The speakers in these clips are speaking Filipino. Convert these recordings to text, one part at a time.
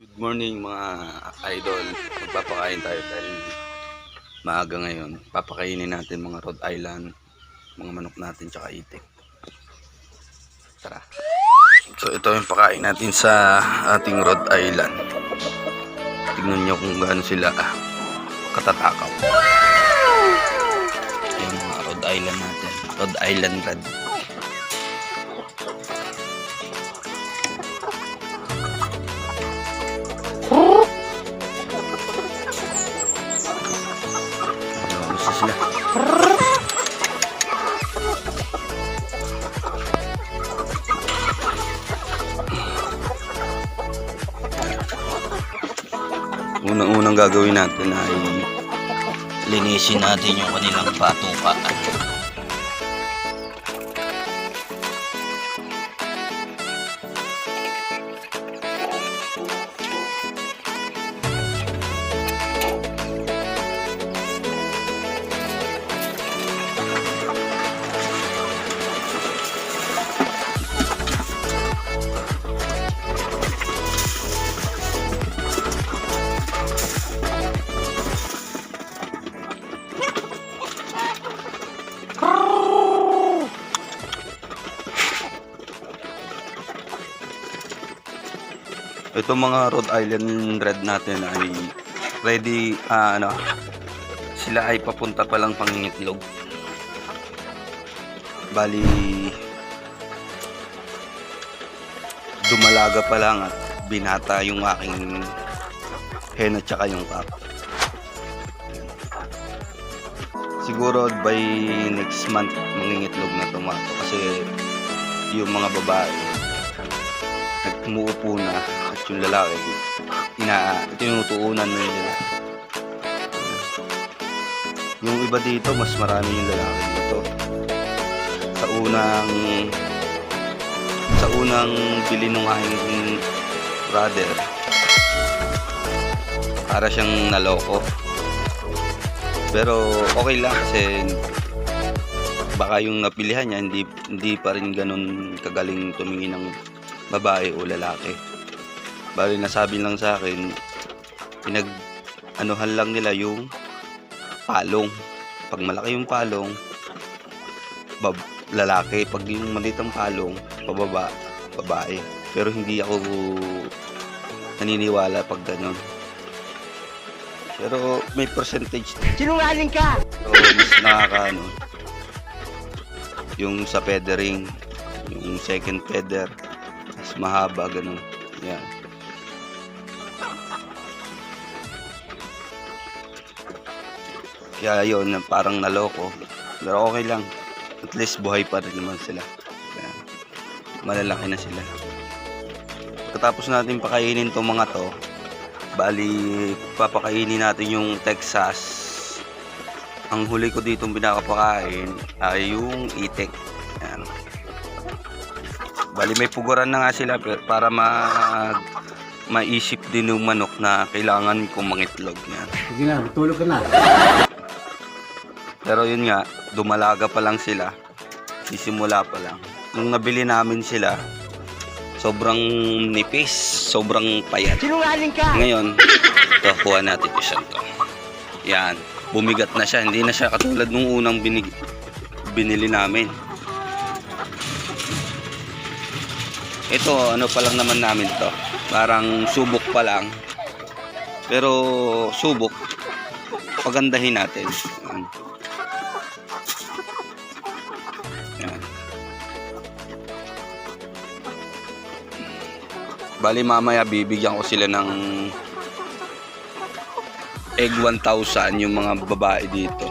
Good morning mga idol. Magpapakain tayo dahil maaga ngayon. Papakainin natin mga Rhode Island, mga manok natin tsaka itik. Tara. So ito yung pakain natin sa ating Rhode Island. Tignan nyo kung gaano sila katatakaw. Yung mga Rhode Island natin. Rhode Island Red. Unang-unang gagawin natin ay linisin natin yung kanilang patuka. Ito mga Rhode Island Red natin ay ready, ah, ano, sila ay papunta pa lang pangingitlog. Bali, dumalaga pa lang at binata yung aking hen at saka yung kap. Siguro by next month mangingitlog na tumato kasi yung mga babae nagmuupo na yung lalaki. Ina tinutuunan na nila yung iba dito mas marami yung lalaki dito. Sa unang sa unang bili nung aking brother para siyang naloko. Pero okay lang kasi baka yung napilihan niya hindi hindi pa rin ganun kagaling tumingin ng babae o lalaki. Bali nasabi lang sa akin, pinag anuhan lang nila yung palong. Pag malaki yung palong, bab, lalaki. Pag yung maliit ang palong, pababa, babae. Pero hindi ako naniniwala pag ganun. Pero may percentage Sinungaling ka! So, mas nakakaano. Yung sa feathering, yung second feather, mas mahaba, ganun. Yan. Kaya yun, parang naloko. Pero okay lang. At least buhay pa rin naman sila. Kaya, malalaki na sila. Pagkatapos natin pakainin tong mga to, bali, papakainin natin yung Texas ang huli ko dito pinakapakain ay yung itik. Ayan. Bali may puguran na nga sila para ma maisip din yung manok na kailangan kong mangitlog yan. Sige na, tulog ka na. Pero yun nga, dumalaga pa lang sila. Sisimula pa lang. Nung nabili namin sila, sobrang nipis, sobrang payat. Sinungaling ka! Ngayon, ito, kuha natin ito siya to. Yan. Bumigat na siya. Hindi na siya katulad nung unang binig binili namin. Ito, ano pa lang naman namin to. Parang subok pa lang. Pero subok, pagandahin natin. Yan. Bali mamaya bibigyan ko sila ng egg 1,000 yung mga babae dito.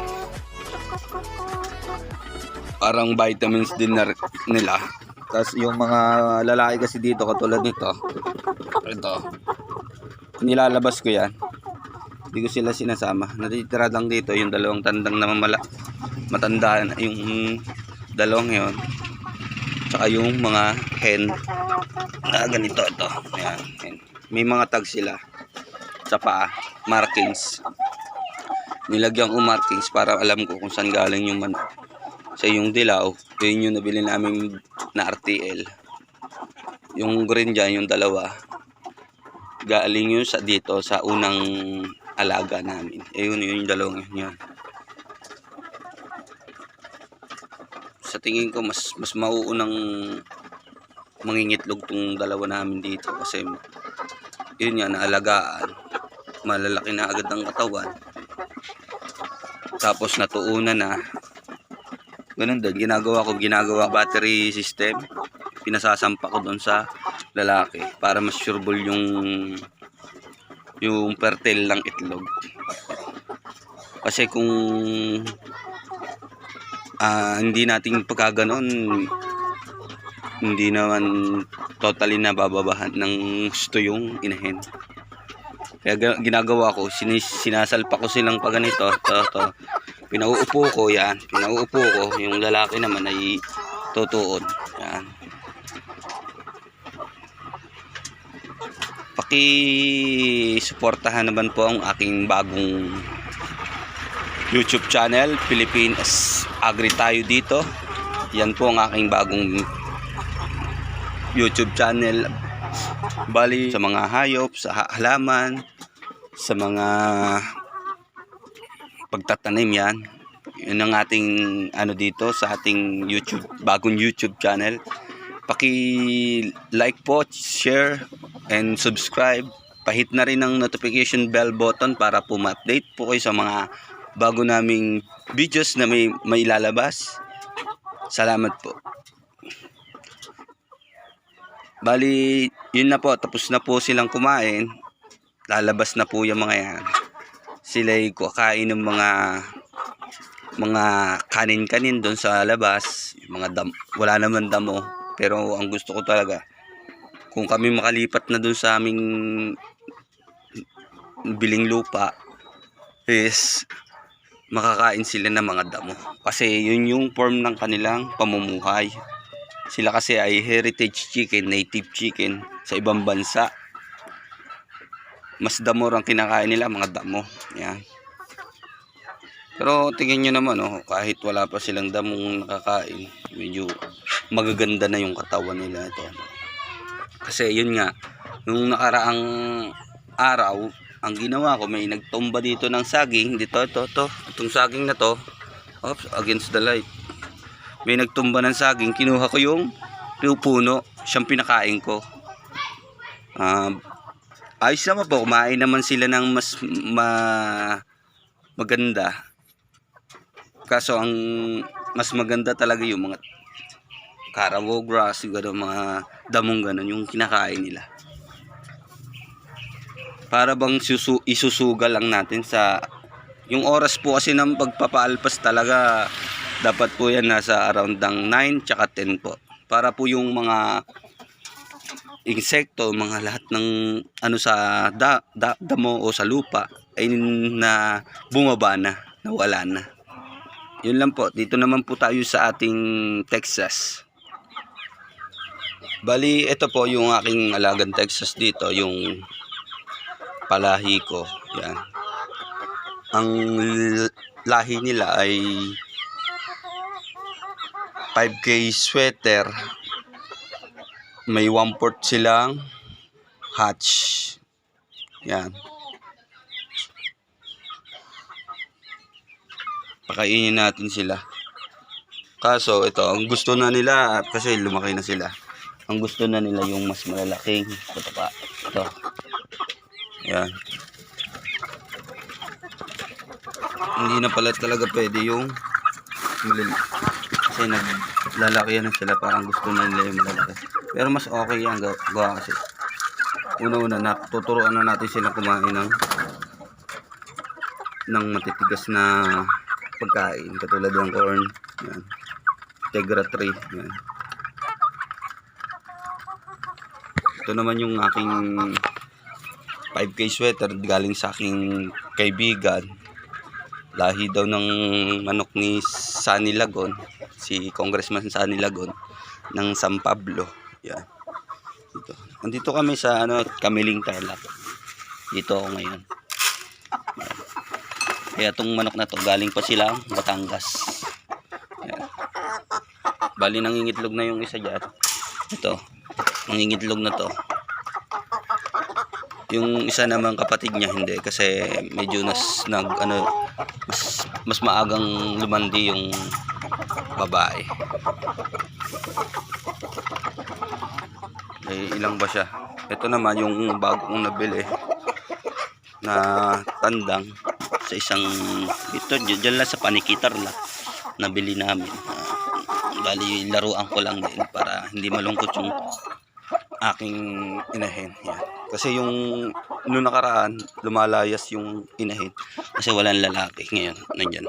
Parang vitamins din na nila. Tapos yung mga lalaki kasi dito katulad nito. Ito. Nilalabas ko yan. Hindi ko sila sinasama. Natitira lang dito yung dalawang tandang na mamala. Matanda na yung dalawang yon. Tsaka yung mga hen na ganito ito. Ayan, hen. May mga tag sila sa paa, markings. Nilagyan ko markings para alam ko kung saan galing yung manok. Sa yung dilaw, yun yung nabili namin na RTL. Yung green dyan, yung dalawa, galing yun sa dito sa unang alaga namin. Ayun, yun yung dalawang yun. yun. Sa tingin ko mas mas mauunang mangingitlog tong dalawa namin dito kasi yun nga naalagaan. Malalaki na agad ang katawan. Tapos natuunan na. Ganun din, ginagawa ko, ginagawa battery system. Pinasasampa ko doon sa lalaki para mas sureball yung yung fertile ng itlog. Kasi kung ah, hindi natin pagkaganon, hindi naman totally nabababahan ng gusto yung inahin. Kaya ga- ginagawa ko, sinis, sinasalpa ko silang pag ganito, to, to. Pinauupo ko, yan. Pinauupo ko, yung lalaki naman ay tutuon. Yan. Paki-suportahan naman po ang aking bagong YouTube channel, Philippines Agri tayo dito. Yan po ang aking bagong YouTube channel. Bali sa mga hayop, sa ha- halaman, sa mga pagtatanim yan. Yun ang ating ano dito sa ating YouTube, bagong YouTube channel. Paki-like po, share, and subscribe. Pahit na rin ang notification bell button para po ma-update po kayo sa mga bago naming videos na may, may lalabas. Salamat po. Bali, yun na po. Tapos na po silang kumain. Lalabas na po yung mga yan. Sila'y kakain ng mga mga kanin-kanin doon sa labas. Yung mga dam, wala naman damo. Pero ang gusto ko talaga, kung kami makalipat na doon sa aming biling lupa, is makakain sila ng mga damo. Kasi yun yung form ng kanilang pamumuhay. Sila kasi ay heritage chicken, native chicken sa ibang bansa. Mas damo ang kinakain nila, mga damo. Yan. Pero tingin nyo naman, oh, kahit wala pa silang damong nakakain, medyo magaganda na yung katawan nila ito. Kasi yun nga, nung nakaraang araw, ang ginawa ko, may nagtumba dito ng saging, dito, ito, ito, itong saging na to, oops, against the light. May nagtumba ng saging, kinuha ko yung puno, siyang pinakain ko. Ah, ayos naman po, kumain naman sila ng mas ma, maganda. Kaso ang mas maganda talaga yung mga carabo grass, yung mga damong gano'n, yung kinakain nila. Para bang susu, isusugal lang natin sa yung oras po kasi ng pagpapaalpas talaga dapat po yan nasa around ng 9 tsaka 10 po. Para po yung mga insekto, mga lahat ng ano sa da, da, damo o sa lupa ay na bumaba na, nawala na. Yun lang po. Dito naman po tayo sa ating Texas. Bali, ito po yung aking alagang Texas dito, yung palahi ko. Yan. Ang lahi nila ay 5K sweater. May 1 port silang hatch. Yan. Pakainin natin sila. Kaso ito, ang gusto na nila kasi lumaki na sila. Ang gusto na nila yung mas malalaking patapa. Ito. Yan. Hindi na pala talaga pwede yung kasi naglalaki na sila parang gusto na nila yung malalaki. Pero mas okay yan gawa, kasi. Una-una na tuturuan na natin sila kumain ng ng matitigas na pagkain katulad ng corn yan tegra 3 yan ito naman yung aking 5k sweater galing sa aking kaibigan lahi daw ng manok ni Sunny Lagon si Congressman Sunny Lagon ng San Pablo yan dito andito kami sa ano Kamiling Tarlac dito ako ngayon kaya itong manok na to galing pa silang Batangas. Ayan. Bali nangingitlog na yung isa dyan. Ito. Nangingitlog na to. Yung isa naman kapatid niya hindi kasi medyo nas nag ano mas mas maagang lumandi yung babae. May ilang ba siya? Ito naman yung bago kong nabili na tandang sa isang ito dyan lang sa panikitar lang nabili namin. Ah, bali laruan ko lang din para hindi malungkot yung aking inahin. Yan. Kasi yung noong nakaraan, lumalayas yung inahin. Kasi walang lalaki. Ngayon, nandyan.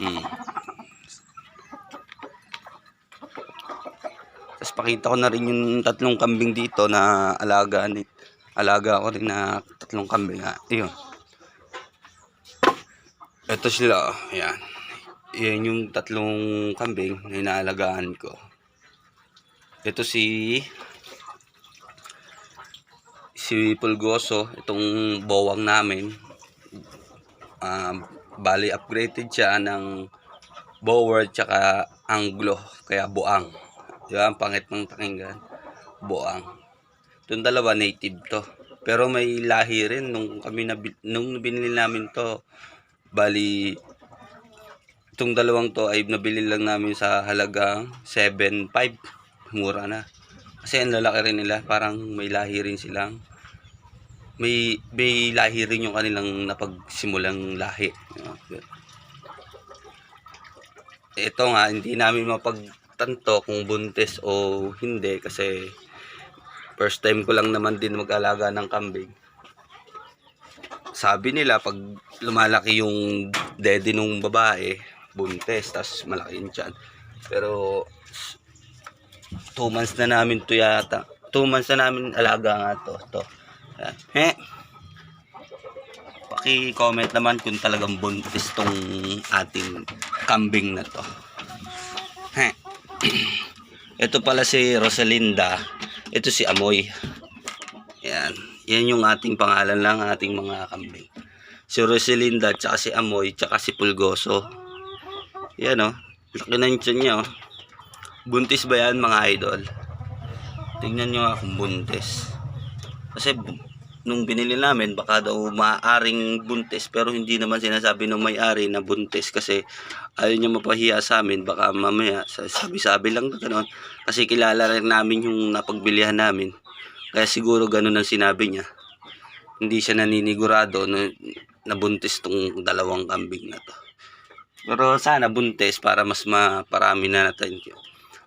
Hmm. Tapos pakita ko na rin yung tatlong kambing dito na alaga ni alaga ko rin na tatlong kambing. Ah, Ayun. Ito sila, oh. Ayan. Yan yung tatlong kambing na inaalagaan ko. Ito si si Pulgoso, itong bowang namin. Um, bali upgraded siya ng bower tsaka anglo, kaya buang. Di ba? Ang pangit ng pakinggan. Buang. Itong dalawa native to. Pero may lahi rin nung kami na nung binili namin to. Bali itong dalawang to ay nabili lang namin sa halagang 7.5. Mura na. Kasi ang lalaki rin nila, parang may lahi rin silang may may lahi rin yung kanilang napagsimulang lahi. Ito nga, hindi namin mapagtanto kung buntis o hindi kasi first time ko lang naman din mag-alaga ng kambing. Sabi nila pag lumalaki yung daddy nung babae, buntis, tas malaki yung tiyan. Pero 2 months na namin to yata. 2 months na namin alaga nga to. to. Yan. He. Paki-comment naman kung talagang buntis tong ating kambing na to. He. Ito pala si Rosalinda. Ito si Amoy. Yan. Yan yung ating pangalan lang, ating mga kambing. Si Rosalinda, tsaka si Amoy, tsaka si Pulgoso. Yan o. Oh. Laki na yung tiyan niya oh. Buntis ba yan mga idol? Tingnan nyo nga kung buntis. Kasi nung binili namin, baka daw maaaring buntis. Pero hindi naman sinasabi ng may-ari na buntis kasi ayaw niya mapahiya sa amin. Baka mamaya, sa- sabi-sabi lang na gano'n. Kasi kilala rin namin yung napagbilihan namin. Kaya siguro gano'n ang sinabi niya. Hindi siya naninigurado na, na buntis tong dalawang kambing na to. Pero sana buntis para mas maparami na natin.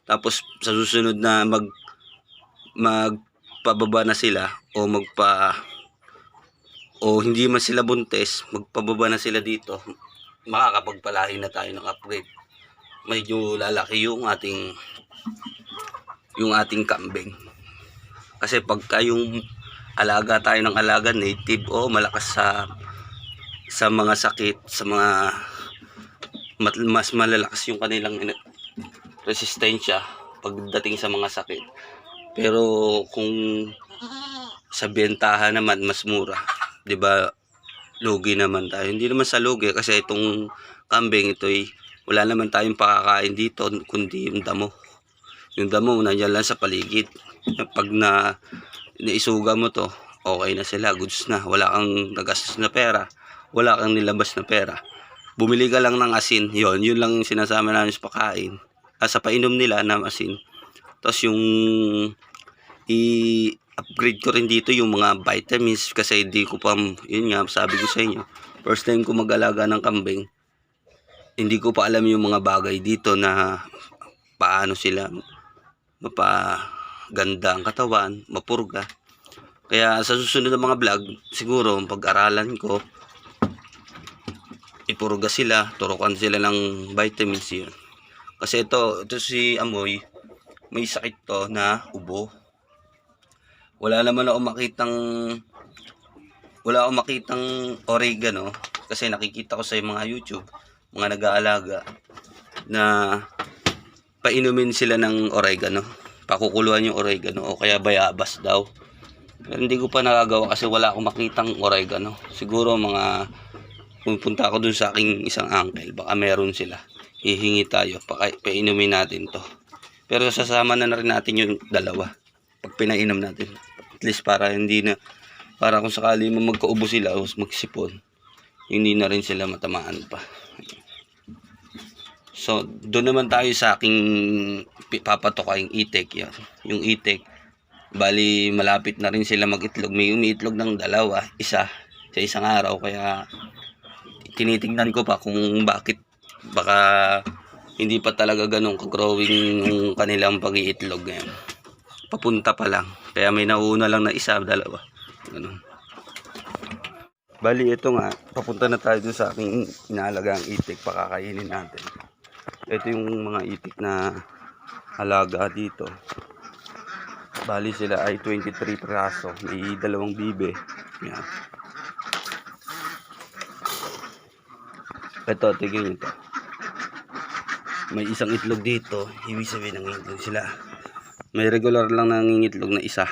Tapos sa susunod na mag magpababa na sila o magpa o hindi man sila buntis, magpababa na sila dito, makakapagpalahi na tayo ng upgrade. Medyo lalaki yung ating yung ating kambing. Kasi pagka yung alaga tayo ng alaga native o malakas sa sa mga sakit, sa mga mas malalakas yung kanilang resistensya pagdating sa mga sakit. Pero kung sa bentahan naman mas mura, 'di ba? Lugi naman tayo. Hindi naman sa lugi kasi itong kambing ito ay wala naman tayong pakakain dito kundi yung damo. Yung damo nandiyan lang sa paligid. Pag na naisuga mo to, okay na sila, goods na. Wala kang nagastos na pera, wala kang nilabas na pera bumili ka lang ng asin, yon yun lang yung sinasama namin sa pakain. Ah, sa painom nila na asin. Tapos yung i-upgrade ko rin dito yung mga vitamins kasi hindi ko pa, yun nga, sabi ko sa inyo, first time ko mag-alaga ng kambing, hindi ko pa alam yung mga bagay dito na paano sila mapaganda ang katawan, mapurga. Kaya sa susunod na mga vlog, siguro pag-aralan ko, ipurga sila, turukan sila ng vitamins yun. Kasi ito, ito si Amoy, may sakit to na ubo. Wala naman ako makitang wala akong makitang oregano kasi nakikita ko sa mga YouTube, mga nag-aalaga na painumin sila ng oregano. Pakukuluan yung oregano o kaya bayabas daw. Pero hindi ko pa nagagawa kasi wala akong makitang oregano. Siguro mga pupunta ako dun sa aking isang uncle, baka meron sila. hihingi tayo, painumin natin to. Pero sasama na, na rin natin yung dalawa. Pag pinainom natin. At least para hindi na, para kung sakali mo magkaubo sila o magsipon, hindi na rin sila matamaan pa. So, doon naman tayo sa aking papatokaing itek yan. Yung itek, bali malapit na rin sila mag-itlog. May umiitlog ng dalawa, isa, sa isang araw. Kaya tinitingnan ko pa kung bakit baka hindi pa talaga ganun ka-growing yung kanilang pag-iitlog ngayon. Papunta pa lang. Kaya may nauna lang na isa, dalawa. Ganun. Bali, ito nga. Papunta na tayo dun sa aking inaalagang itik. Pakakainin natin. Ito yung mga itik na halaga dito. Bali sila ay 23 piraso. May dalawang bibe. Yan. Ito, tigil nyo to. May isang itlog dito. Ibig sabihin ng itlog sila. May regular lang nangingitlog na isa.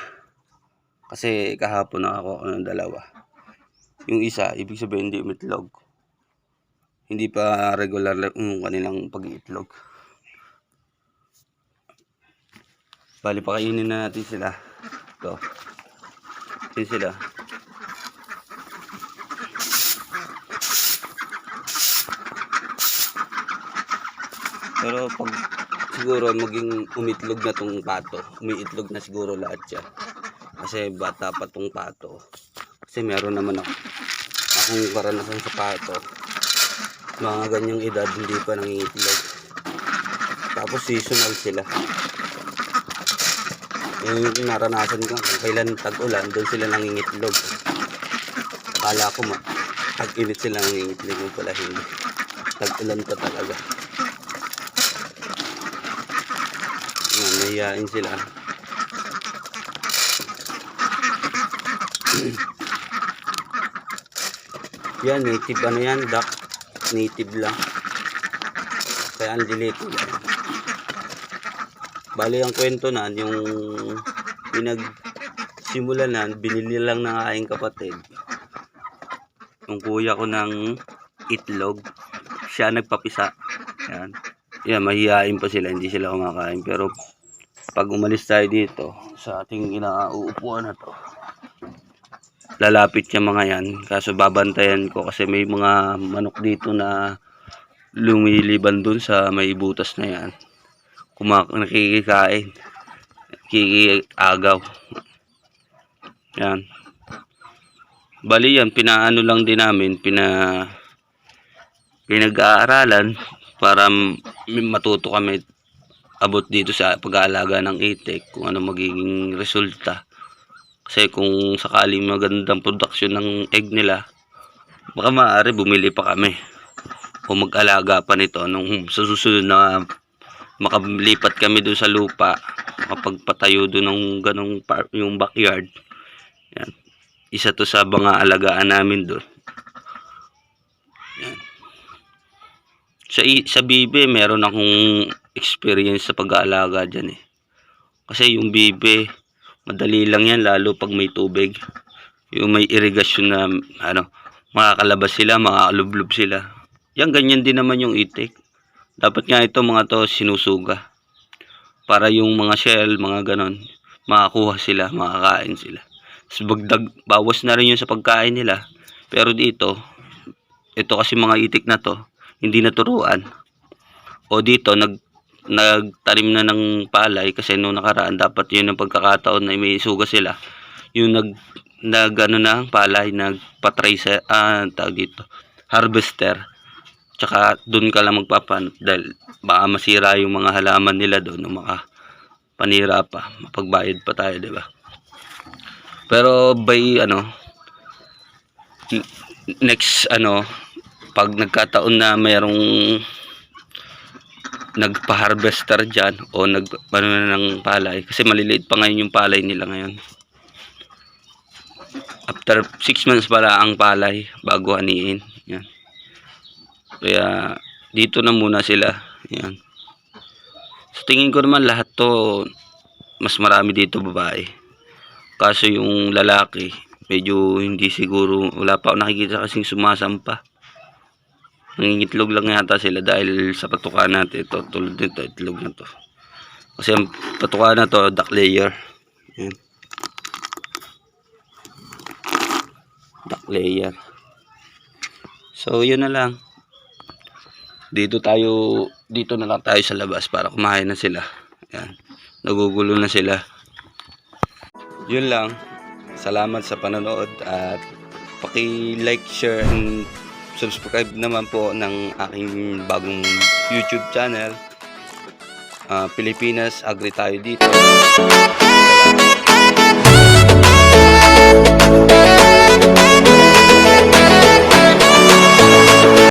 Kasi kahapon nakakuha ko ng dalawa. Yung isa, ibig sabihin hindi umitlog. Hindi pa regular yung kanilang pag-iitlog. Bali, pakainin na natin sila. Ito. Yun sila. Pero pag siguro maging umitlog na tong pato, umiitlog na siguro lahat siya. Kasi bata pa tong pato. Kasi meron naman ako akong karanasan sa pato. Mga ganyang edad hindi pa nangingitlog. Tapos seasonal sila. Yung naranasan ko kung kailan tag-ulan, doon sila nangingitlog. Akala ko ma tag-init sila nangingitlog yung pala hindi. Tag-ulan pa talaga. Yan, nahiyain sila. yan, native ano yan, duck. Native lang. Kaya ang delete. Bali ang kwento na, yung pinag simula na, binili lang ng aking kapatid. Yung kuya ko ng itlog. Siya nagpapisa. Yan. Yan, mahihain pa sila, hindi sila kumakain. Pero pag umalis tayo dito sa ating inauupuan na to, lalapit yung mga yan. Kaso babantayan ko kasi may mga manok dito na lumiliban dun sa may butas na yan. Kumak nakikikain. Kikiagaw. Yan. Bali yan, pinaano lang din namin, pina pinag-aaralan para matuto kami abot dito sa pag-aalaga ng itik kung ano magiging resulta. Kasi kung sakaling magandang production ng egg nila, baka maaari bumili pa kami o mag-alaga pa nito nung sa susunod na makalipat kami doon sa lupa, makapagpatayo doon ng ganong yung backyard. Yan. Isa to sa mga alagaan namin doon. Sa, sa bibe, meron akong experience sa pag-aalaga dyan eh. Kasi yung bibe, madali lang yan lalo pag may tubig. Yung may irigasyon na ano, makakalabas sila, makakalublob sila. Yan, ganyan din naman yung itik. Dapat nga ito mga to sinusuga. Para yung mga shell, mga ganon, makakuha sila, makakain sila. Tapos bawas na rin yun sa pagkain nila. Pero dito, ito kasi mga itik na to, hindi naturuan. O dito, nag, nagtanim na ng palay kasi noong nakaraan dapat yun ang pagkakataon na may suga sila. Yung nag, nag ano na, palay, nagpatray sa, ah, tawag dito, harvester. Tsaka doon ka lang magpapan dahil baka masira yung mga halaman nila doon o maka panira pa, mapagbayad pa tayo, di ba? Pero by ano next ano pag nagkataon na mayroong nagpa-harvester dyan o nag ano na ng palay. Kasi maliliit pa ngayon yung palay nila ngayon. After 6 months pala ang palay bago aniin. Yan. Kaya dito na muna sila. Yan. Sa tingin ko naman lahat to mas marami dito babae. Kaso yung lalaki medyo hindi siguro wala pa nakikita kasing sumasampa Nangingitlog lang yata sila dahil sa patuka natin ito. Tulad nito, itlog na to. Kasi ang patuka na to, duck layer. Yan. Duck layer. So, yun na lang. Dito tayo, dito na lang tayo sa labas para kumain na sila. Yan. Nagugulo na sila. Yun lang. Salamat sa panonood at paki-like, share, and subscribe naman po ng aking bagong YouTube channel. Ah, Pilipinas Agri tayo dito. Salamat.